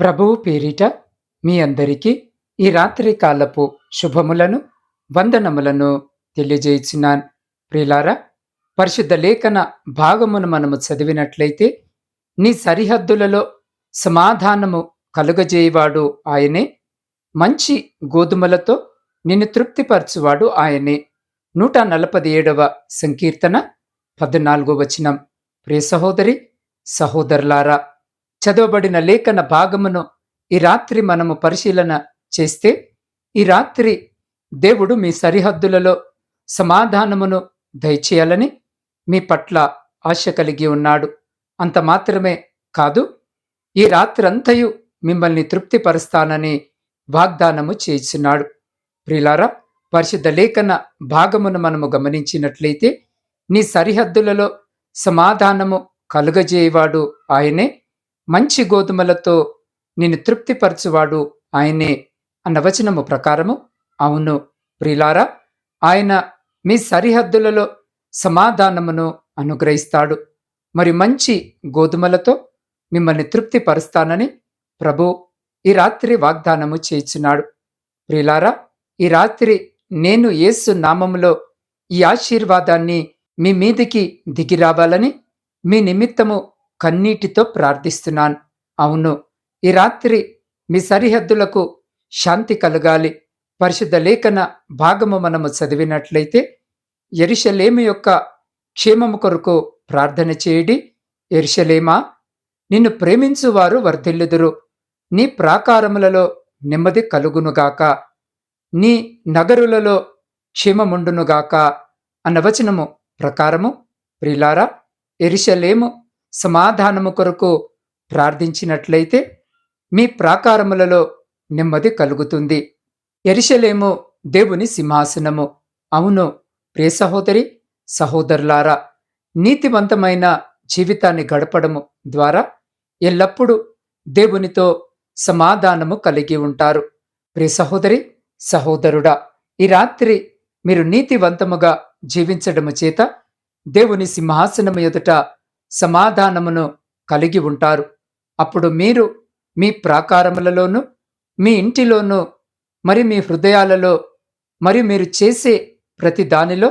ప్రభువు పేరిట మీ అందరికీ ఈ రాత్రి కాలపు శుభములను వందనములను తెలియజేయుచున్నాను. ప్రిలారా పరిశుద్ధ లేఖన భాగమును మనము చదివినట్లయితే నీ సరిహద్దులలో సమాధానము కలుగజేయవాడు ఆయనే మంచి గోధుమలతో నిన్ను తృప్తిపరచువాడు ఆయనే. నూట నలభై ఏడవ సంకీర్తన పద్నాలుగో వచనం. ప్రియ సహోదరి సహోదరులారా చదవబడిన లేఖన భాగమును ఈ రాత్రి మనము పరిశీలన చేస్తే ఈ రాత్రి దేవుడు మీ సరిహద్దులలో సమాధానమును దయచేయాలని మీ పట్ల ఆశ కలిగి ఉన్నాడు. అంత మాత్రమే కాదు ఈ రాత్రంతయు మిమ్మల్ని తృప్తిపరుస్తానని వాగ్దానము చేస్తున్నాడు ప్రిలారా పరిశుద్ధ లేఖన భాగమును మనము గమనించినట్లయితే నీ సరిహద్దులలో సమాధానము కలుగజేయవాడు ఆయనే. మంచి గోధుమలతో నిన్ను తృప్తిపరచువాడు ఆయనే అన్న వచనము ప్రకారము. అవును ప్రిలారా ఆయన మీ సరిహద్దులలో సమాధానమును అనుగ్రహిస్తాడు. మరి మంచి గోధుమలతో మిమ్మల్ని తృప్తిపరుస్తానని ప్రభు ఈ రాత్రి వాగ్దానము చేయించున్నాడు. ప్రిలారా ఈ రాత్రి నేను యేసు నామములో ఈ ఆశీర్వాదాన్ని మీ మీదికి దిగి రావాలని మీ నిమిత్తము కన్నీటితో ప్రార్థిస్తున్నాను. అవును ఈ రాత్రి మీ సరిహద్దులకు శాంతి కలగాలి. పరిశుద్ధ లేఖన భాగము మనము చదివినట్లయితే ఎరిశలేము యొక్క క్షేమము కొరకు ప్రార్థన చేయడి. ఎరిశలేమా నిన్ను ప్రేమించువారు వర్ధిల్లుదురు. నీ ప్రాకారములలో నెమ్మది కలుగునుగాక. నీ నగరులలో క్షేమముండునుగాక. అన్న వచనము ప్రకారము ప్రిలారా ఎరిశలేము సమాధానము కొరకు ప్రార్థించినట్లయితే మీ ప్రాకారములలో నెమ్మది కలుగుతుంది. ఎరిశలేము దేవుని సింహాసనము. అవును ప్రియ సహోదరి సహోదరులారా నీతివంతమైన జీవితాన్ని గడపడము ద్వారా ఎల్లప్పుడూ దేవునితో సమాధానము కలిగి ఉంటారు. ప్రియ సహోదరి సహోదరుడా ఈ రాత్రి మీరు నీతివంతముగా జీవించడము చేత దేవుని సింహాసనము ఎదుట సమాధానమును కలిగి ఉంటారు. అప్పుడు మీరు మీ ప్రాకారములలోనూ మీ ఇంటిలోనూ మరి మీ హృదయాలలో మరి మీరు చేసే ప్రతి దానిలో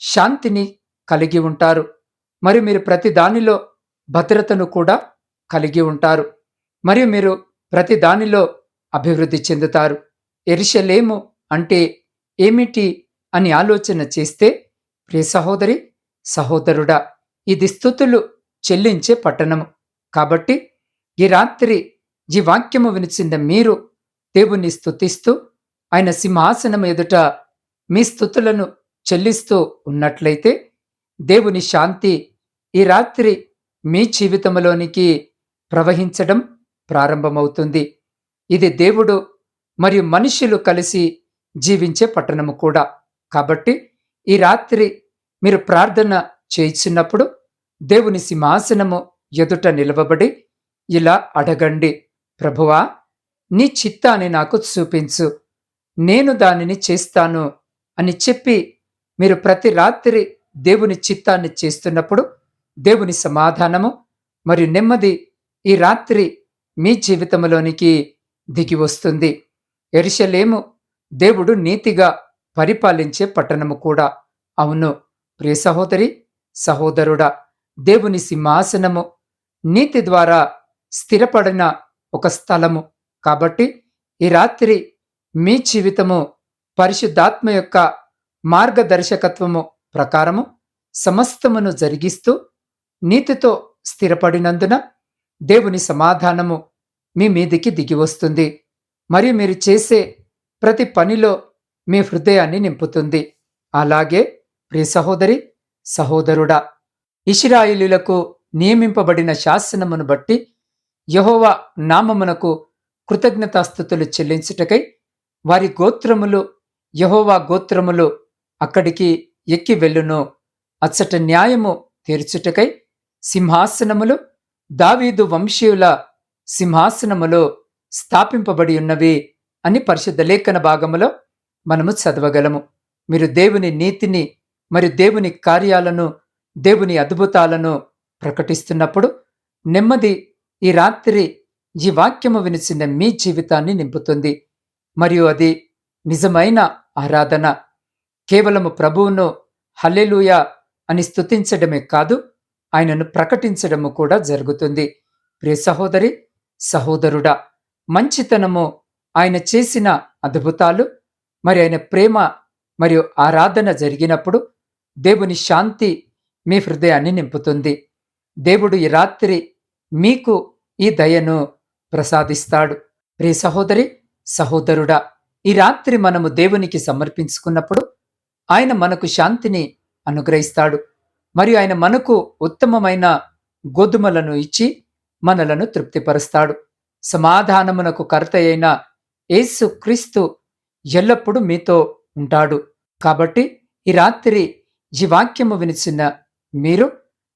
శాంతిని కలిగి ఉంటారు. మరి మీరు ప్రతి దానిలో భద్రతను కూడా కలిగి ఉంటారు. మరియు మీరు ప్రతి దానిలో అభివృద్ధి చెందుతారు. ఎరిశలేము అంటే ఏమిటి అని ఆలోచన చేస్తే ప్రియ సహోదరి సహోదరుడా ఇది స్థుతులు చెల్లించే పట్టణము. కాబట్టి ఈ రాత్రి ఈ వాక్యము వినిచింద మీరు దేవుని స్థుతిస్తూ ఆయన సింహాసనం ఎదుట మీ స్థుతులను చెల్లిస్తూ ఉన్నట్లయితే దేవుని శాంతి ఈ రాత్రి మీ జీవితంలోనికి ప్రవహించడం ప్రారంభమవుతుంది. ఇది దేవుడు మరియు మనుషులు కలిసి జీవించే పట్టణము కూడా. కాబట్టి ఈ రాత్రి మీరు ప్రార్థన చేయించినప్పుడు దేవుని సింహాసనము ఎదుట నిలవబడి ఇలా అడగండి ప్రభువా నీ చిత్తాన్ని నాకు చూపించు. నేను దానిని చేస్తాను అని చెప్పి మీరు ప్రతి రాత్రి దేవుని చిత్తాన్ని చేస్తున్నప్పుడు దేవుని సమాధానము మరియు నెమ్మది ఈ రాత్రి మీ జీవితంలోనికి దిగి వస్తుంది. ఎరిశలేము దేవుడు నీతిగా పరిపాలించే పట్టణము కూడా. అవును. ప్రియ సహోదరి సహోదరుడా దేవుని సింహాసనము నీతి ద్వారా స్థిరపడిన ఒక స్థలము. కాబట్టి ఈ రాత్రి మీ జీవితము పరిశుద్ధాత్మ యొక్క మార్గదర్శకత్వము ప్రకారము సమస్తమును జరిగిస్తూ నీతితో స్థిరపడినందున దేవుని సమాధానము మీ మీదికి దిగి వస్తుంది. మరియు మీరు చేసే ప్రతి పనిలో మీ హృదయాన్ని నింపుతుంది. అలాగే ప్రియ సహోదరి సహోదరుడా ఇషిరాయిలులకు నియమింపబడిన శాసనమును బట్టి యహోవ నామమునకు కృతజ్ఞతాస్థుతులు చెల్లించుటకై వారి గోత్రములు యహోవా గోత్రములు అక్కడికి ఎక్కి వెళ్ళును. అచ్చట న్యాయము తీర్చుటకై సింహాసనములు దావీదు వంశీయుల సింహాసనములో స్థాపింపబడి ఉన్నవి అని పరిశుద్ధ లేఖన భాగములో మనము చదవగలము. మీరు దేవుని నీతిని మరి దేవుని కార్యాలను దేవుని అద్భుతాలను ప్రకటిస్తున్నప్పుడు నెమ్మది ఈ రాత్రి ఈ వాక్యము వినిచిన మీ జీవితాన్ని నింపుతుంది. మరియు అది నిజమైన ఆరాధన. కేవలము ప్రభువును హల్లెలూయ అని స్తుతించడమే కాదు ఆయనను ప్రకటించడము కూడా జరుగుతుంది. ప్రియ సహోదరి సహోదరుడా మంచితనము ఆయన చేసిన అద్భుతాలు మరి ఆయన ప్రేమ మరియు ఆరాధన జరిగినప్పుడు దేవుని శాంతి మీ హృదయాన్ని నింపుతుంది. దేవుడు ఈ రాత్రి మీకు ఈ దయను ప్రసాదిస్తాడు. ప్రియ సహోదరి సహోదరుడా ఈ రాత్రి మనము దేవునికి సమర్పించుకున్నప్పుడు ఆయన మనకు శాంతిని అనుగ్రహిస్తాడు. మరియు ఆయన మనకు ఉత్తమమైన గోధుమలను ఇచ్చి మనలను తృప్తిపరుస్తాడు. సమాధానమునకు కర్త అయిన యేసు క్రీస్తు ఎల్లప్పుడూ మీతో ఉంటాడు. కాబట్టి ఈ రాత్రి ఈ వాక్యము వినిచిన మీరు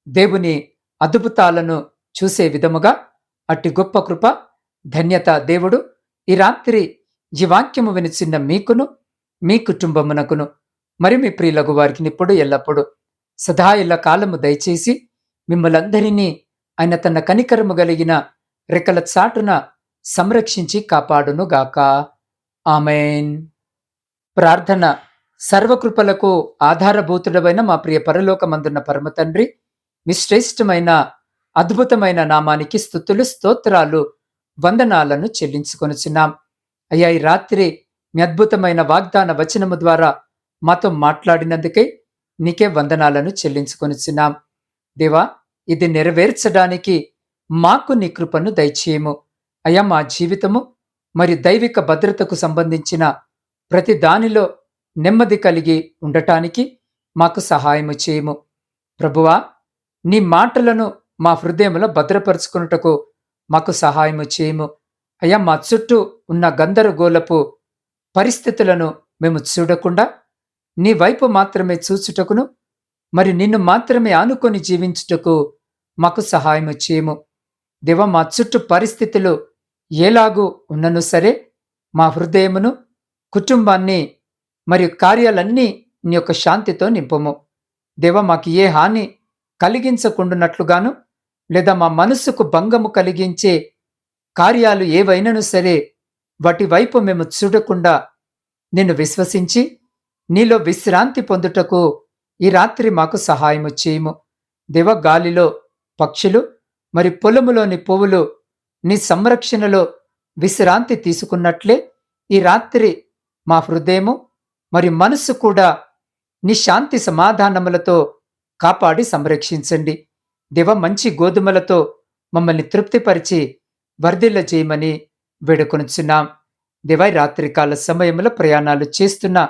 దేవుని అద్భుతాలను చూసే విధముగా అట్టి గొప్ప కృప ధన్యత దేవుడు ఈ రాత్రి ఈ వాక్యము వినిచిన మీకును మీ కుటుంబమునకును మరి మీ ప్రియులకు వారికి ఇప్పుడు ఎల్లప్పుడు సదా ఇళ్ళ కాలము దయచేసి మిమ్మలందరినీ ఆయన తన కనికరము కలిగిన రెక్కల చాటున సంరక్షించి కాపాడునుగాక. ఆమెన్. ప్రార్థన సర్వకృపలకు ఆధారభూతుడమైన మా ప్రియ పరలోకమందున్న పరమతండ్రి మీ శ్రేష్టమైన అద్భుతమైన నామానికి స్థుతులు స్తోత్రాలు వందనాలను చెల్లించుకొనుచున్నాం. అయ్యా ఈ రాత్రి మీ అద్భుతమైన వాగ్దాన వచనము ద్వారా మాతో మాట్లాడినందుకే నీకే వందనాలను చెల్లించుకొనుచున్నాం. దేవా ఇది నెరవేర్చడానికి మాకు నీ కృపను దయచేయము. అయ్యా మా జీవితము మరి దైవిక భద్రతకు సంబంధించిన ప్రతి దానిలో నెమ్మది కలిగి ఉండటానికి మాకు సహాయము చేయము. ప్రభువా నీ మాటలను మా హృదయంలో భద్రపరుచుకున్నటకు మాకు సహాయము చేయము. అయ్యా మా చుట్టూ ఉన్న గందరగోళపు పరిస్థితులను మేము చూడకుండా నీ వైపు మాత్రమే చూచుటకును మరి నిన్ను మాత్రమే ఆనుకొని జీవించుటకు మాకు సహాయం చేయము. దేవ మా చుట్టూ పరిస్థితులు ఎలాగూ ఉన్నను సరే మా హృదయమును కుటుంబాన్ని మరియు కార్యాలన్నీ నీ యొక్క శాంతితో నింపము. దేవ మాకు ఏ హాని కలిగించకుండునట్లుగాను లేదా మా మనస్సుకు భంగము కలిగించే కార్యాలు ఏవైనను సరే వాటి వైపు మేము చూడకుండా నిన్ను విశ్వసించి నీలో విశ్రాంతి పొందుటకు ఈ రాత్రి మాకు సహాయము చేయము. దేవ గాలిలో పక్షులు మరి పొలములోని పువ్వులు నీ సంరక్షణలో విశ్రాంతి తీసుకున్నట్లే ఈ రాత్రి మా హృదయము మరి మనస్సు కూడా నీ శాంతి సమాధానములతో కాపాడి సంరక్షించండి. దేవ మంచి గోధుమలతో మమ్మల్ని తృప్తిపరిచి వర్ధిల్ల చేయమని వేడుకొనుచున్నాం. దేవై రాత్రికాల సమయంలో ప్రయాణాలు చేస్తున్న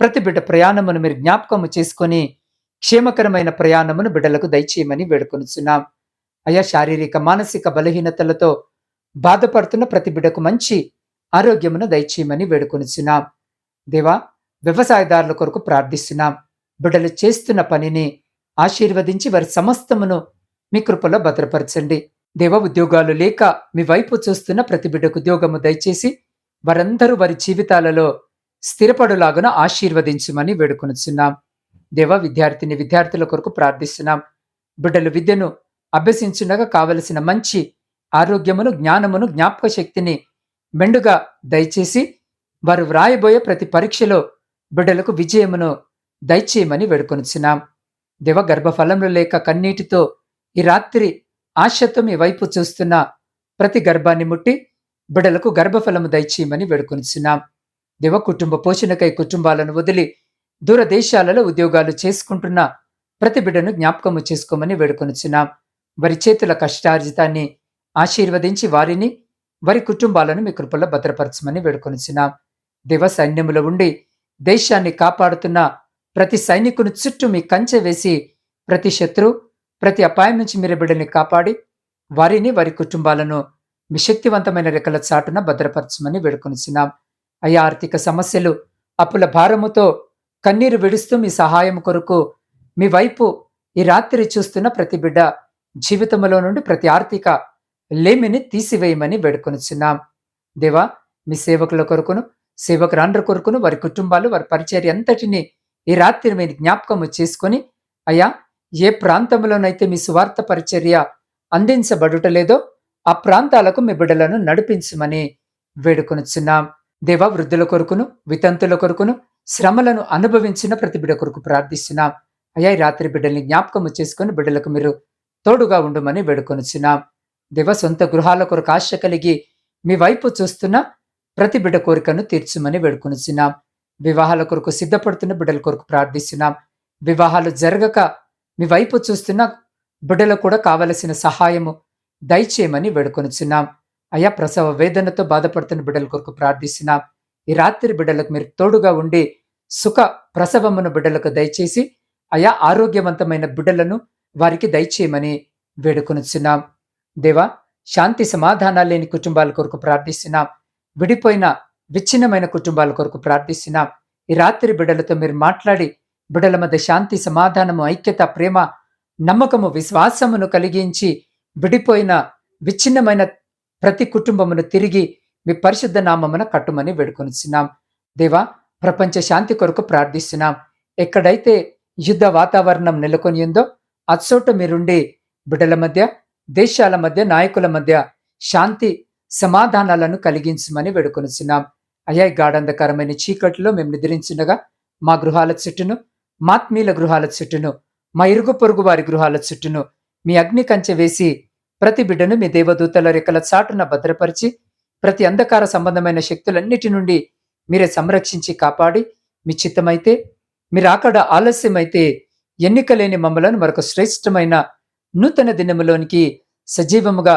ప్రతి బిడ్డ ప్రయాణమును మీరు జ్ఞాపకము చేసుకొని క్షేమకరమైన ప్రయాణమును బిడ్డలకు దయచేయమని వేడుకొనుచున్నాం. అయా శారీరక మానసిక బలహీనతలతో బాధపడుతున్న ప్రతి బిడ్డకు మంచి ఆరోగ్యమును దయచేయమని వేడుకొనుచున్నాం. దేవా వ్యవసాయదారుల కొరకు ప్రార్థిస్తున్నాం. బిడ్డలు చేస్తున్న పనిని ఆశీర్వదించి వారి సమస్తమును మీ కృపలో భద్రపరచండి. దేవ ఉద్యోగాలు లేక మీ వైపు చూస్తున్న ప్రతి బిడ్డకు ఉద్యోగము దయచేసి వారందరూ వారి జీవితాలలో స్థిరపడులాగున ఆశీర్వదించమని వేడుకొనుచున్నాం. దేవ విద్యార్థిని విద్యార్థుల కొరకు ప్రార్థిస్తున్నాం. బిడ్డలు విద్యను అభ్యసించుండగా కావలసిన మంచి ఆరోగ్యమును జ్ఞానమును జ్ఞాపక శక్తిని మెండుగా దయచేసి వారు వ్రాయబోయే ప్రతి పరీక్షలో బిడ్డలకు విజయమును దయచేయమని వేడుకొనుచున్నాం. దేవ గర్భఫలములు లేక కన్నీటితో ఈ రాత్రి ఆశతో మీ వైపు చూస్తున్న ప్రతి గర్భాన్ని ముట్టి బిడ్డలకు గర్భఫలము దయచేయమని వేడుకొనిచున్నాం. దివ కుటుంబ పోషణకై కుటుంబాలను వదిలి దూరదేశాలలో ఉద్యోగాలు చేసుకుంటున్న ప్రతి బిడ్డను జ్ఞాపకము చేసుకోమని వేడుకొనిచున్నాం. వారి చేతుల కష్టార్జితాన్ని ఆశీర్వదించి వారిని వారి కుటుంబాలను మీ కృపల్లో భద్రపరచమని వేడుకొనిచున్నాం. దివ సైన్యములో ఉండి దేశాన్ని కాపాడుతున్న ప్రతి సైనికుని చుట్టూ మీ కంచె వేసి ప్రతి శత్రు ప్రతి అపాయం నుంచి మీరు బిడ్డని కాపాడి వారిని వారి కుటుంబాలను మీ శక్తివంతమైన రెక్కల చాటున భద్రపరచమని వేడుకొనిచున్నాం. అయ్యా ఆర్థిక సమస్యలు అప్పుల భారముతో కన్నీరు విడుస్తూ మీ సహాయం కొరకు మీ వైపు ఈ రాత్రి చూస్తున్న ప్రతి బిడ్డ జీవితంలో నుండి ప్రతి ఆర్థిక లేమిని తీసివేయమని వేడుకొనిచున్నాం. దేవా మీ సేవకుల కొరకును సేవకు సేవకురాండ్ర కొరకును వారి కుటుంబాలు వారి పరిచర్య అంతటిని ఈ రాత్రి మీద జ్ఞాపకము చేసుకొని అయ్యా ఏ ప్రాంతంలోనైతే మీ సువార్త పరిచర్య అందించబడుటలేదో ఆ ప్రాంతాలకు మీ బిడ్డలను నడిపించమని వేడుకొనుచున్నాం. దేవ వృద్ధుల కొరకును వితంతుల కొరకును శ్రమలను అనుభవించిన ప్రతి బిడ్డ కొరకు ప్రార్థిస్తున్నాం. అయ్యా ఈ రాత్రి బిడ్డల్ని జ్ఞాపకము చేసుకుని బిడ్డలకు మీరు తోడుగా ఉండమని వేడుకొనుచున్నాం. దేవ సొంత గృహాల కొరకు ఆశ కలిగి మీ వైపు చూస్తున్న ప్రతి బిడ్డ కోరికను తీర్చుమని వేడుకొనిచున్నాం. వివాహాల కొరకు సిద్ధపడుతున్న బిడ్డల కొరకు ప్రార్థిస్తున్నాం. వివాహాలు జరగక మీ వైపు చూస్తున్న బిడ్డలకు కూడా కావలసిన సహాయము దయచేయమని వేడుకొనిచున్నాం. అయా ప్రసవ వేదనతో బాధపడుతున్న బిడ్డల కొరకు ప్రార్థిస్తున్నాం. ఈ రాత్రి బిడ్డలకు మీరు తోడుగా ఉండి సుఖ ప్రసవమును బిడ్డలకు దయచేసి అయా ఆరోగ్యవంతమైన బిడ్డలను వారికి దయచేయమని వేడుకొనిచున్నాం. దేవా శాంతి సమాధానాలు లేని కుటుంబాల కొరకు ప్రార్థిస్తున్నాం. విడిపోయిన విచ్ఛిన్నమైన కుటుంబాల కొరకు ప్రార్థిస్తున్నాం. ఈ రాత్రి బిడ్డలతో మీరు మాట్లాడి బిడ్డల మధ్య శాంతి సమాధానము ఐక్యత ప్రేమ నమ్మకము విశ్వాసమును కలిగించి విడిపోయిన విచ్ఛిన్నమైన ప్రతి కుటుంబమును తిరిగి మీ పరిశుద్ధ నామమున కట్టుమని వేడుకొనిస్తున్నాం దేవా ప్రపంచ శాంతి కొరకు ప్రార్థిస్తున్నాం. ఎక్కడైతే యుద్ధ వాతావరణం నెలకొని ఉందో అచ్చోట మీరుండి బిడ్డల మధ్య దేశాల మధ్య నాయకుల మధ్య శాంతి సమాధానాలను కలిగించమని వేడుకొనిచున్నాం. అయ్యా గాఢంధకరమైన చీకట్లో మేము నిద్రించుండగా మా గృహాల చుట్టూను మాత్మీల గృహాల చుట్టూను మా ఇరుగు పొరుగు వారి గృహాల చుట్టూను మీ అగ్ని కంచె వేసి ప్రతి బిడ్డను మీ దేవదూతల రెక్కల చాటున భద్రపరిచి ప్రతి అంధకార సంబంధమైన శక్తులన్నిటి నుండి మీరే సంరక్షించి కాపాడి మీ చిత్తమైతే మీరు అక్కడ ఆలస్యమైతే ఎన్నికలేని మమ్మలను మరొక శ్రేష్టమైన నూతన దినములోనికి సజీవముగా